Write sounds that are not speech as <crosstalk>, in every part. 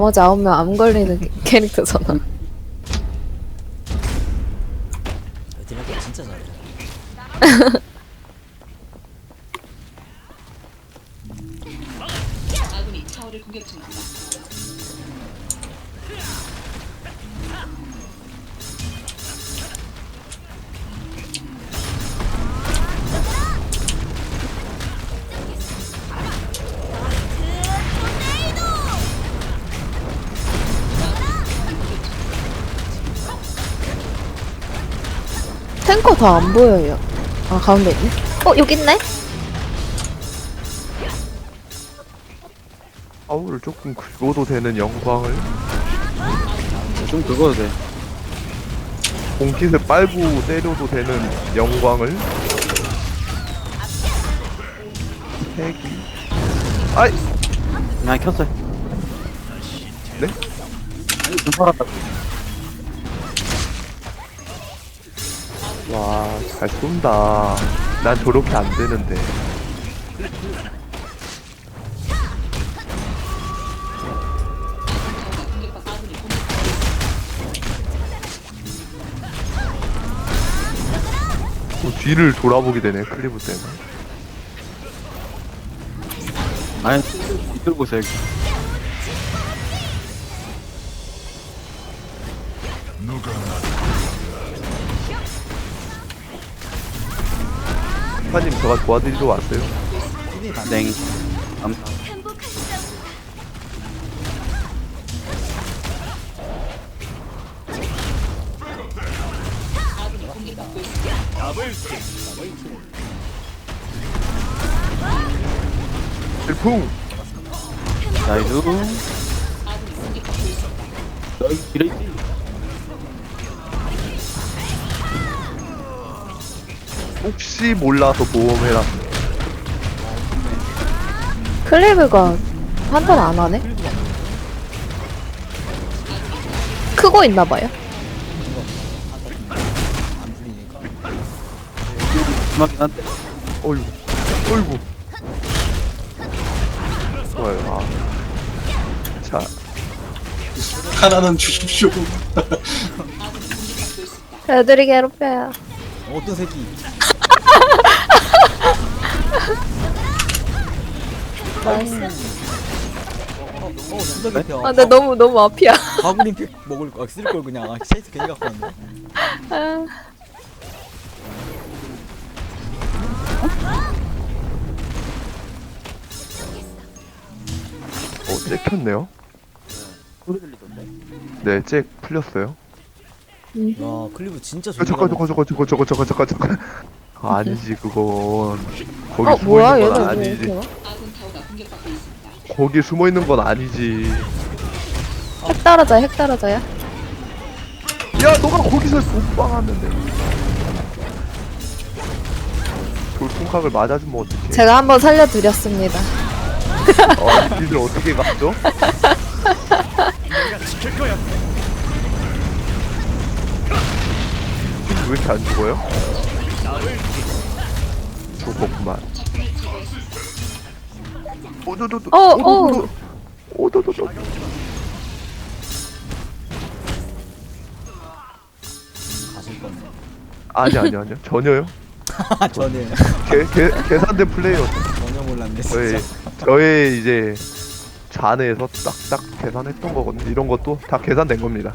나머지 아홉 명안 걸리는 캐- 캐릭터잖아. 진짜 잘해. <laughs> 탱커 다 안 보여요. 아 가운데 있네. 어 여기 있네. 아우를 조금 긁어도 되는 영광을 좀 긁어도 돼. 공깃을 빨고 때려도 되는 영광을 핵이 아이 그냥 켰어요. 네? 좀 살았다. 와 잘 쏜다. 난 저렇게 안 되는데. 또 뒤를 돌아보게 되네 클리브 때문에. 아니, 들고 있어, 여기. 파님 저가 도와드리러 왔어요 땡. 감 질풍 나이스. 길 혹시 몰라서 보험해라 클리브가 판단 안 하네. 크고 있나 봐요. 안 풀리니까. 심하긴 한데. 어이구 어이구 좋아요 아. 자 하나는 주십시오. 애들이 괴롭혀요. 어떤 새끼? 어 진짜 개피야 아, 나 너무 너무 앞이야. <laughs> 바구니 팩 먹을 거 쓸걸 아, 그냥 아 쉐이트 괜히 갖고 왔네 어, 잭 켰네요. 네, 잭 풀렸어요. 와, 클리브 진짜 좋다. 잠깐, 잠깐, 잠깐, 잠깐, 잠깐, 잠깐, 잠깐, 잠깐. 아니지, 그건. 거기 어 뭐야 얘는 뭐 아니지. 이렇게 와? 공격받고 있습니다. 거기 숨어 있는 건 아니지 핵 떨어져요 핵 떨어져요. 야 너가 거기서 못방았는데 돌풍각을 맞아주면 어떡해 제가 한번 살려드렸습니다. 어, 니들 어떻게 갔죠? 왜 이렇게 안 죽어요? 죽었구만 오도도도 어, 어. 오도도도 가실 거네. 아니 아니 아니요 전혀요 아, 전혀. 계, 계, 계산된 플레이어 전혀 몰랐네, 저의 진짜. 저의 이제 잔에서 딱딱 계산했던 거거든요 이런 것도 다 계산된 겁니다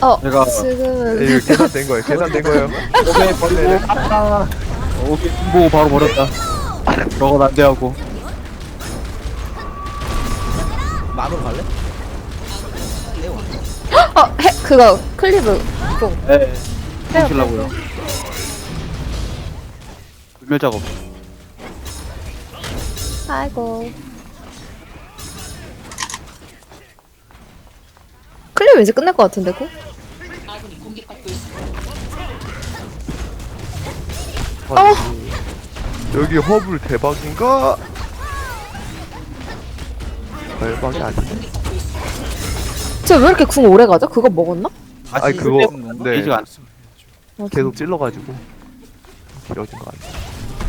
어 제가- 지금은 예, 이거 계산된 거예요 계산된 거예요 오케이, 버리고. 아, 오케이, 보고 바로 버렸다. <laughs> 저건 안 돼하고. 만으로 갈래? 내가 어핵 그거 클리브 뽕. 네. 훔치려고요. 불멸 작업. 아이고. 클리브 왠지 끝날 것 같은데. 어 여기 허블 대박인가? 대박이 아니네 쟤왜 이렇게 궁 오래 가죠? 그거 먹었나? 아니 그거? 네 안. 어, 계속 찔러가지고 길어진 거 아니야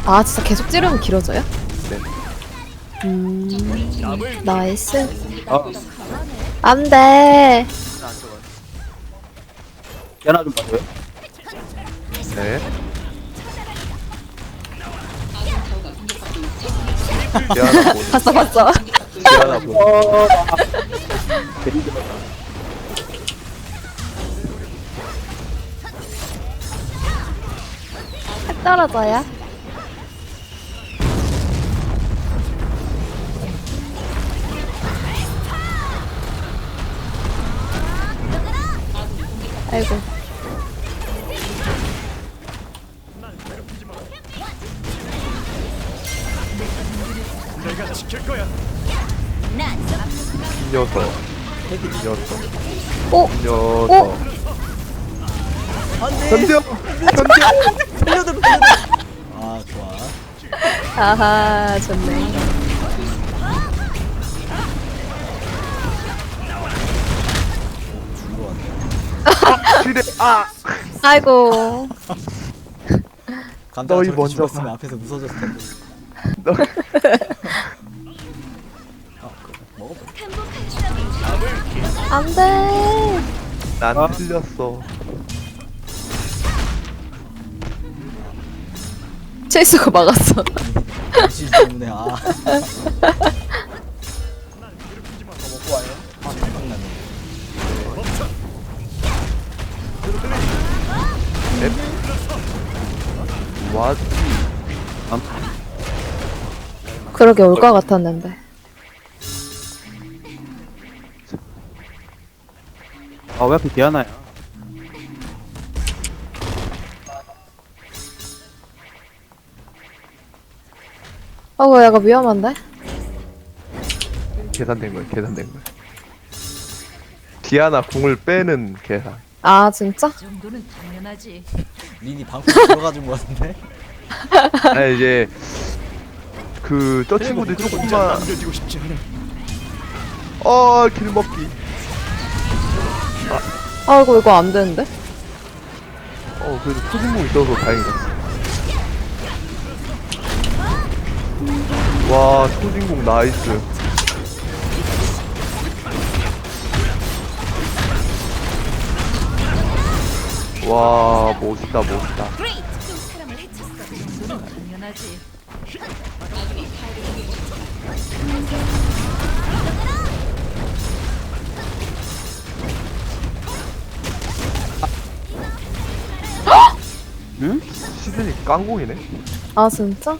아 진짜 계속 찌르면 길어져요? 네. 음 나이스 아, 안 돼. 연아 좀 봐줘요. 네. 보. <laughs> 봤어, 봤어. 디아나 보. 어, 괜히 들었다. 핵 떨어져요. 이 녀석. 이 녀석. 오! 이 녀석. 견뎌! 견뎌! 아 좋아. 아하, 좋네. 왔네. 지뢰! 아! 아이고. 감자가 너희 저렇게 먼저 죽었으면 가. 앞에서 무서워졌을 텐데. 너, 아. 안 돼. 난 틀렸어. 체이스가 막았어. 실 때문에 아. 먹고 와요. 아. 와, 그러게 올 것 같았는데. 아, 왜 하필 디아나야? 어우, 약간 위험한데? 계산된 거야, 계산된 거야. 디아나 궁을 빼는 계산. 아, 진짜? 정도는 당연하지. 린이 방송 들어가준 거 같은데. <laughs> 아니, 이제, 그, 저 친구들 조금만. 어, 길 먹기. 아이고, 이거 안 되는데? 어, 그래도 초진공 있어서 다행이다. 와, 초진공 나이스. 와, 멋있다, 멋있다. 중입니다. 시즌이 깡공이네? 아, 진짜?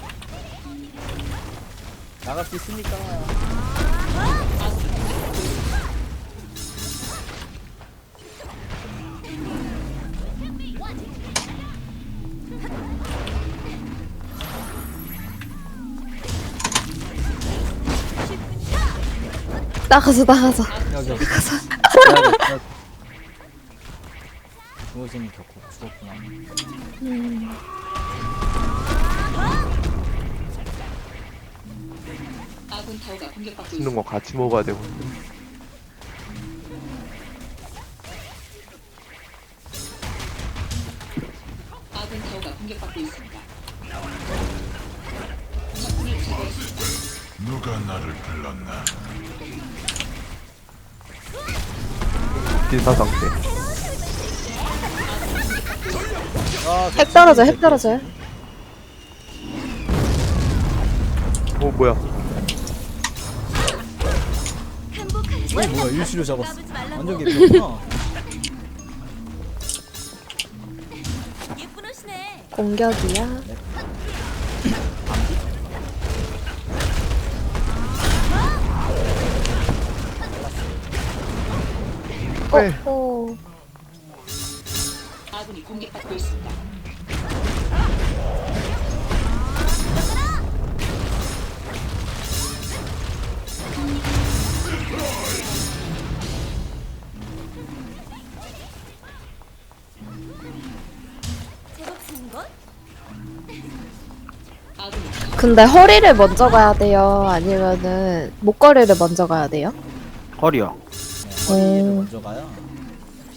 나갈 수 있으니까. 나가자, 나가자. 여기 여기. 중호생이 겪고 죽었구나. 아군 타워가 공격받고 있는. 거 같이 먹어야 되고. 아군 타워가 공격받고 있습니다. 적군을 제거했습니다. 누가 나를 불렀나? 진사 상태. 핵 떨어져, 핵 떨어져요. 어, 뭐야. 어 뭐야 일시로 잡았어. 완전 개피구나. 공격이야. 왜? 어, 아군이 공격받고 있습니다. 근데 허리를 먼저 가야 돼요? 아니면은 목걸이를 먼저 가야 돼요? 허리요. 네, 허리를 오. 먼저 가야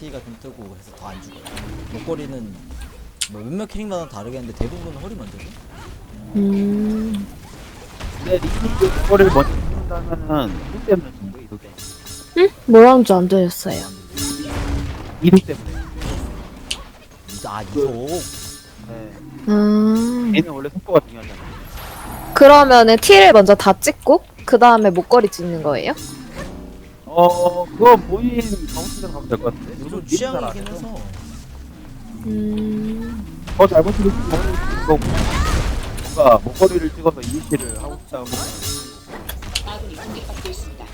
피가 좀 뜨고 해서 더 안 죽어요. 목걸이는 뭐 몇몇 캐릭마다 다르겠는데 대부분 허리 먼저죠. 음. 근데 리그 허리를 먼저 쓴다면은 힘 때문에 정도 이렇게. 응? 뭐라는 줄안 들렸어요. 이름 때문에. 아 이거 네. 음. 얘는 원래 속도가 중요하잖아. 그러면은 티를 먼저 다 찍고 그 다음에 목걸이 찍는 거예요? 어, 그거 본인 정수대로 가면 될 것 같은데. 좀 취향이긴 해서 음. 더 잘못으로 찍고 뭔가 목걸이를 찍어서 이미지를 하고 싶다고 아군이 공격받고 있습니다.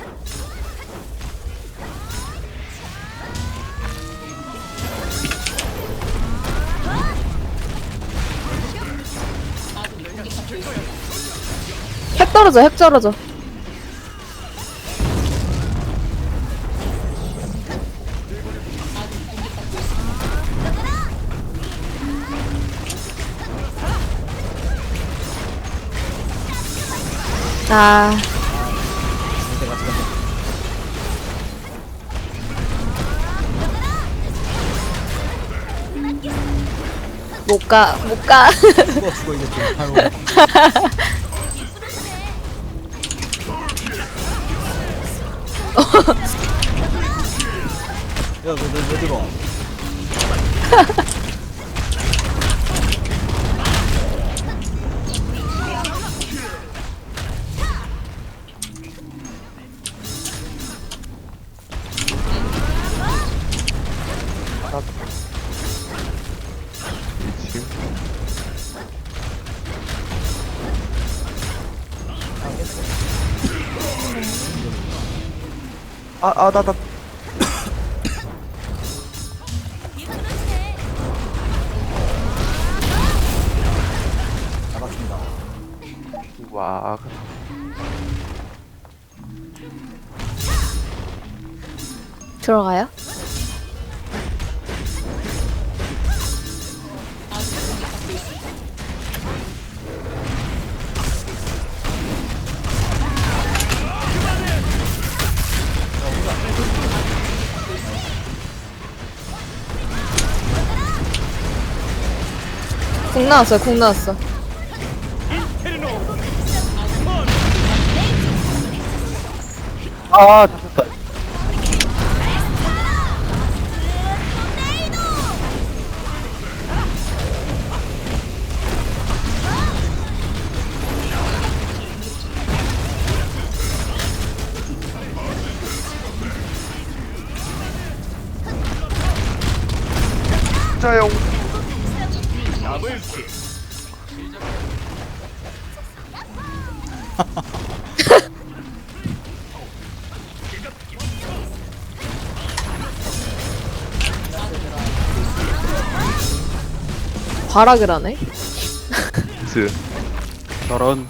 아군이 공격받고 있습니다. 핵 떨어져, 핵 떨어져. 아, 내가 지금 못 가, 못 가. 죽어 죽어 이제 좀 바로 야너너왜 들어 아, 아, 나, 나. 나갔습니다 와, 들어가요? 나왔어요, 국 나왔어. 아, 발악을 하네? 스. 저런.